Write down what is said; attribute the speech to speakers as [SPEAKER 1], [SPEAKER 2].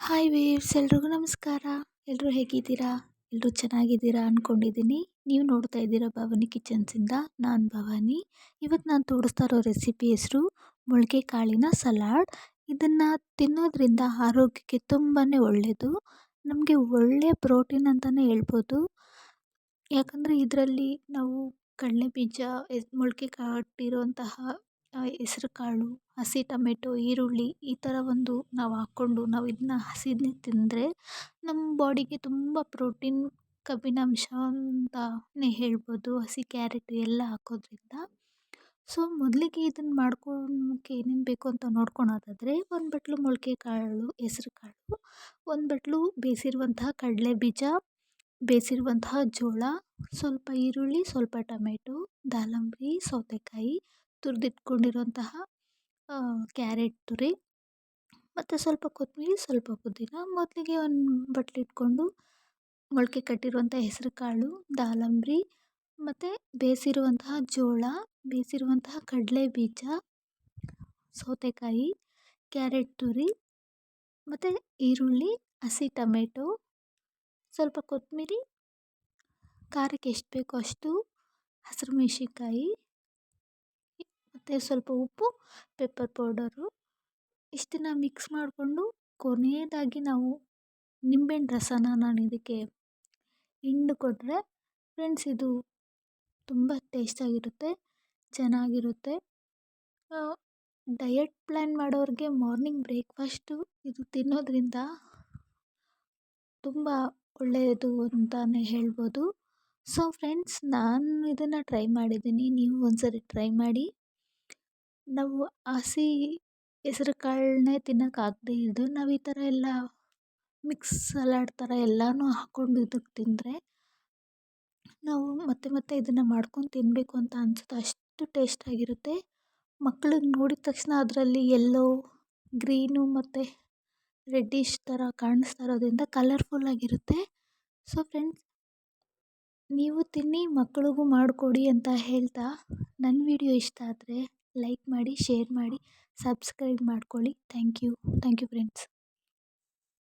[SPEAKER 1] Hi waves ಎಲ್ರಿಗೂ ನಮಸ್ಕಾರ. ಎಲ್ಲರೂ ಹೇಗಿದ್ದೀರಾ? ಎಲ್ಲರೂ ಚೆನ್ನಾಗಿದ್ದೀರಾ ಅಂದ್ಕೊಂಡಿದ್ದೀನಿ ನೀವು ನೋಡ್ತಾ ಇದ್ದೀರಾ ಭವಾನಿ ಕಿಚನ್ಸಿಂದ. ನಾನು ಭವಾನಿ. ಇವತ್ತು ನಾನು ತೋರಿಸ್ತಾ ಇರೋ ರೆಸಿಪಿ ಹೆಸರು ಮೊಳಕೆ ಕಾಳಿನ ಸಲಾಡ್. ಇದನ್ನು ತಿನ್ನೋದ್ರಿಂದ ಆರೋಗ್ಯಕ್ಕೆ ತುಂಬಾ ಒಳ್ಳೆಯದು ನಮಗೆ ಒಳ್ಳೆಯ ಪ್ರೋಟೀನ್ ಅಂತಲೇ ಹೇಳ್ಬೋದು. ಯಾಕಂದರೆ ಇದರಲ್ಲಿ ನಾವು ಕಡಲೆ ಬೀಜ ಮೊಳಕೆ ಕಟ್ಟಿರುವಂತಹ ಹೆಸ್ರು ಕಾಳು ಹಸಿ ಟೊಮೆಟೊ, ಈರುಳ್ಳಿ ಈ ಥರ ಒಂದು ನಾವು ಹಾಕ್ಕೊಂಡು ನಾವು ಇದನ್ನ ಹಸಿದನ್ನೇ ತಿಂದರೆ ನಮ್ಮ ಬಾಡಿಗೆ ತುಂಬ ಪ್ರೋಟೀನ್ ಕಬ್ಬಿನಾಂಶ ಅಂತಲೇ ಹೇಳ್ಬೋದು. ಹಸಿ ಕ್ಯಾರೆಟ್ ಎಲ್ಲ ಹಾಕೋದ್ರಿಂದ. ಸೊ ಮೊದಲಿಗೆ ಇದನ್ನು ಮಾಡ್ಕೊಳ್ಳೋಕ್ಕೆ ಏನೇನು ಬೇಕು ಅಂತ ನೋಡ್ಕೊಳೋದಾದರೆ ಒಂದು ಬಟ್ಲು ಮೊಳಕೆ ಕಾಳು ಹೆಸ್ರು ಕಾಳು ಒಂದು ಬಟ್ಲು ಬೇಯಿಸಿರುವಂತಹ ಕಡಲೆ ಬೀಜ ಬೇಯಿಸಿರುವಂತಹ ಜೋಳ, ಸ್ವಲ್ಪ ಈರುಳ್ಳಿ, ಸ್ವಲ್ಪ ಟೊಮೆಟೊ ದಾಳಂಬ್ರಿ ಸೌತೆಕಾಯಿ ತುರಿದಿಟ್ಕೊಂಡಿರುವಂತಹ ಕ್ಯಾರೆಟ್ ತುರಿ. ಮತ್ತು ಸ್ವಲ್ಪ ಕೊತ್ತಂಬ್ರಿ ಸ್ವಲ್ಪ ಪುದೀನ. ಮೊದಲಿಗೆ ಒಂದು ಬಟ್ಲು ಇಟ್ಕೊಂಡು ಮೊಳಕೆ ಕಟ್ಟಿರುವಂಥ ಹೆಸರುಕಾಳು ದಾಳಂಬ್ರಿ ಮತ್ತು ಬೇಯಿಸಿರುವಂತಹ ಜೋಳ, ಬೇಯಿಸಿರುವಂತಹ ಕಡಲೆ ಬೀಜ ಸೌತೆಕಾಯಿ, ಕ್ಯಾರೆಟ್ ತುರಿ, ಮತ್ತು ಈರುಳ್ಳಿ, ಹಸಿ ಟೊಮೆಟೊ, ಸ್ವಲ್ಪ ಕೊತ್ತಂಬ್ರಿ ಖಾರಕ್ಕೆ ಎಷ್ಟು ಬೇಕೋ ಅಷ್ಟು ಹಸಿರು ಮೆಣಸಿನ್ಕಾಯಿ. ಮತ್ತು ಸ್ವಲ್ಪ ಉಪ್ಪು ಪೆಪ್ಪರ್ ಪೌಡರು ಇಷ್ಟನ್ನು ಮಿಕ್ಸ್ ಮಾಡಿಕೊಂಡು ಕೊನೆಯದಾಗಿ ನಾವು ನಿಂಬೆಹಣ್ಣು ರಸನ ನಾನು ಇದಕ್ಕೆ ಹಿಂಡಿಕೊಟ್ರೆ ಫ್ರೆಂಡ್ಸ್ ಇದು ತುಂಬ ಟೇಸ್ಟಾಗಿರುತ್ತೆ ಚೆನ್ನಾಗಿರುತ್ತೆ. ಡಯಟ್ ಪ್ಲ್ಯಾನ್ ಮಾಡೋರಿಗೆ ಮಾರ್ನಿಂಗ್ ಬ್ರೇಕ್ಫಾಸ್ಟು ಇದು ತಿನ್ನೋದ್ರಿಂದ ತುಂಬ ಒಳ್ಳೆಯದು ಅಂತಲೇ ಹೇಳ್ಬೋದು. ಸೊ ಫ್ರೆಂಡ್ಸ್ ನಾನು ಇದನ್ನು ಟ್ರೈ ಮಾಡಿದ್ದೀನಿ, ನೀವು ಒಂದ್ಸರಿ ಟ್ರೈ ಮಾಡಿ. ನಾವು ಹಸಿ ಹೆಸ್ರು ಕಾಳನ್ನೇ ತಿನ್ನೋಕ್ಕಾಗದೇ ಇದ್ದು ನಾವು ಈ ಥರ ಎಲ್ಲ ಮಿಕ್ಸ್ ಸಲಾಡ್ ಥರ ಎಲ್ಲನೂ ಹಾಕ್ಕೊಂಡು ಇದಕ್ಕೆ ತಿಂದರೆ ನಾವು ಮತ್ತೆ ಮತ್ತೆ ಇದನ್ನು ಮಾಡ್ಕೊಂಡು ತಿನ್ನಬೇಕು ಅಂತ ಅನ್ಸುತ್ತೆ. ಅಷ್ಟು ಟೇಸ್ಟಾಗಿರುತ್ತೆ ಮಕ್ಳಿಗೆ ನೋಡಿದ ತಕ್ಷಣ ಅದರಲ್ಲಿ ಎಲ್ಲೋ ಗ್ರೀನು ಮತ್ತು ರೆಡ್ಡಿಶ್ ಥರ ಕಾಣಿಸ್ತಾ ಇರೋದ್ರಿಂದ ಕಲರ್ಫುಲ್ಲಾಗಿರುತ್ತೆ ಸೊ ಫ್ರೆಂಡ್ಸ್ ನೀವು ತಿನ್ನಿ ಮಕ್ಳಿಗೂ ಮಾಡಿಕೊಡಿ ಅಂತ ಹೇಳ್ತಾ ನನ್ನ ವಿಡಿಯೋ ಇಷ್ಟ ಆದರೆ ಲೈಕ್ ಮಾಡಿ ಶೇರ್ ಮಾಡಿ ಸಬ್ಸ್ಕ್ರೈಬ್ ಮಾಡ್ಕೊಳ್ಳಿ. Thank you thank you friends